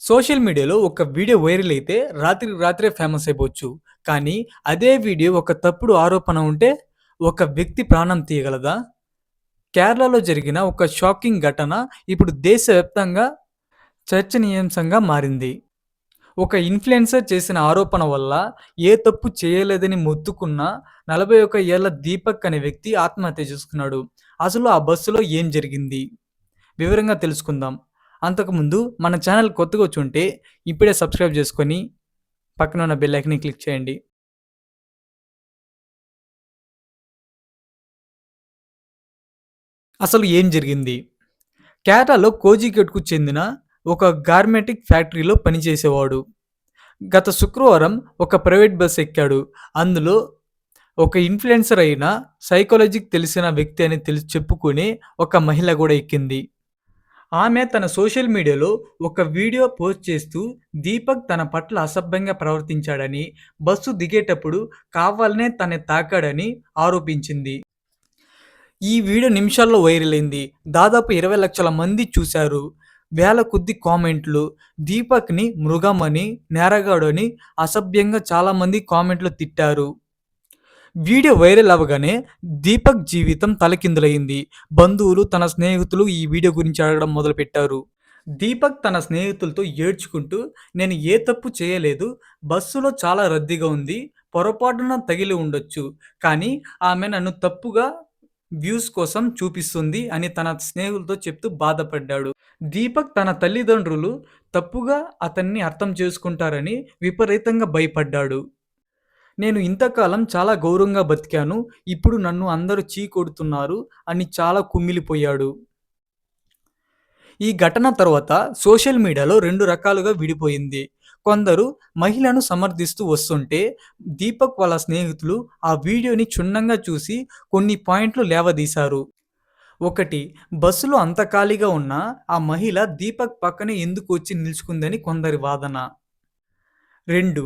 Social మీడియాలో ఒక video viral అయితే రాత్రి రాత్రే ఫేమస్ అయిపోవచ్చు. కానీ అదే వీడియో ఒక తప్పుడు ఆరోపణ ఉంటే ఒక వ్యక్తి ప్రాణం తీయగలదా? కేరళలో జరిగిన ఒక షాకింగ్ ఘటన ఇప్పుడు దేశవ్యాప్తంగా చర్చనీయాంశంగా మారింది. ఒక ఇన్‌ఫ్లుయెన్సర్ చేసిన ఆరోపణ వల్ల ఏ తప్పు చేయలేదని మొత్తుకున్న 41 ఏళ్ళ దీపక్ అనే వ్యక్తి ఆత్మహత్య చేసుకున్నాడు. అసలు ఆ బస్సులో ఏం జరిగింది? వివరంగా తెలుసుకుందాం. అంతకుముందు మన ఛానల్ కొత్తగా వచ్చుంటే ఇప్పుడే సబ్స్క్రైబ్ చేసుకొని పక్కన ఉన్న బెల్ ఐకాన్ని క్లిక్ చేయండి. అసలు ఏం జరిగింది? కేరళలో కోజికెట్కు చెందిన ఒక గార్మెంటిక్ ఫ్యాక్టరీలో పనిచేసేవాడు. గత శుక్రవారం ఒక ప్రైవేట్ బస్ ఎక్కాడు. అందులో ఒక ఇన్‌ఫ్లుయెన్సర్ అయిన సైకాలజీకి తెలిసిన వ్యక్తి అని తెలిసి చెప్పుకునే ఒక మహిళ కూడా ఎక్కింది. ఆమె తన సోషల్ మీడియాలో ఒక వీడియో పోస్ట్ చేస్తూ దీపక్ తన పట్ల అసభ్యంగా ప్రవర్తించాడని, బస్సు దిగేటప్పుడు కావాలనే తన తాకాడని ఆరోపించింది. ఈ వీడియో నిమిషాల్లో వైరల్ అయింది. దాదాపు 20 లక్షల మంది చూశారు. వేల కొద్ది కామెంట్లు. దీపక్‌ని మృగం అని, నేరగాడు అని అసభ్యంగా చాలామంది కామెంట్లు తిట్టారు. వీడియో వైరల్ అవ్వగానే దీపక్ జీవితం తలకిందులైంది. బంధువులు, తన స్నేహితులు ఈ వీడియో గురించి అడగడం మొదలుపెట్టారు. దీపక్ తన స్నేహితులతో ఏడ్చుకుంటూ నేను ఏ తప్పు చేయలేదు. బస్సులో చాలా రద్దీగా ఉంది. పొరపాటున తగిలి ఉండొచ్చు. కానీ ఆమె నన్ను తప్పుగా వ్యూస్ కోసం చూపిస్తుంది అని తన స్నేహితులతో చెప్తూ బాధపడ్డాడు. దీపక్ తన తల్లిదండ్రులు తప్పుగా అతన్ని అర్థం చేసుకుంటారని విపరీతంగా భయపడ్డాడు. నేను ఇంతకాలం చాలా గౌరవంగా బతికాను. ఇప్పుడు నన్ను అందరూ చీ కొడుతున్నారు అని చాలా కుమిలిపోయాడు. ఈ ఘటన తర్వాత సోషల్ మీడియాలో రెండు రకాలుగా విడిపోయింది. కొందరు మహిళను సమర్థిస్తూ వస్తుంటే దీపక్ వాళ్ళ స్నేహితులు ఆ వీడియోని క్షుణ్ణంగా చూసి కొన్ని పాయింట్లు లేవదీశారు. ఒకటి బస్సులో అంత ఖాళీగా ఉన్నా ఆ మహిళ దీపక్ పక్కనే ఎందుకు వచ్చి నిలుచుకుందని కొందరి వాదన. రెండు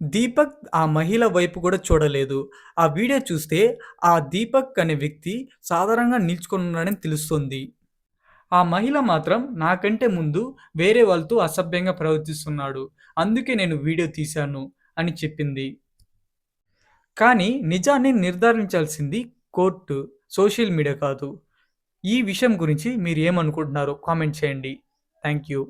దీపక్ ఆ మహిళ వైపు కూడా చూడలేదు. ఆ వీడియో చూస్తే ఆ దీపక్ అనే వ్యక్తి సాధారణంగా నిల్చుకొని ఉన్నాడని తెలుస్తోంది. ఆ మహిళ మాత్రం నాకంటే ముందు వేరే వాళ్ళతో అసభ్యంగా ప్రవర్తిస్తున్నాడు. అందుకే నేను వీడియో తీశాను అని చెప్పింది. కానీ నిజాన్ని నిర్ధారించాల్సింది కోర్టు, సోషల్ మీడియా కాదు. ఈ విషయం గురించి మీరు ఏమనుకుంటున్నారో కామెంట్ చేయండి. Thank you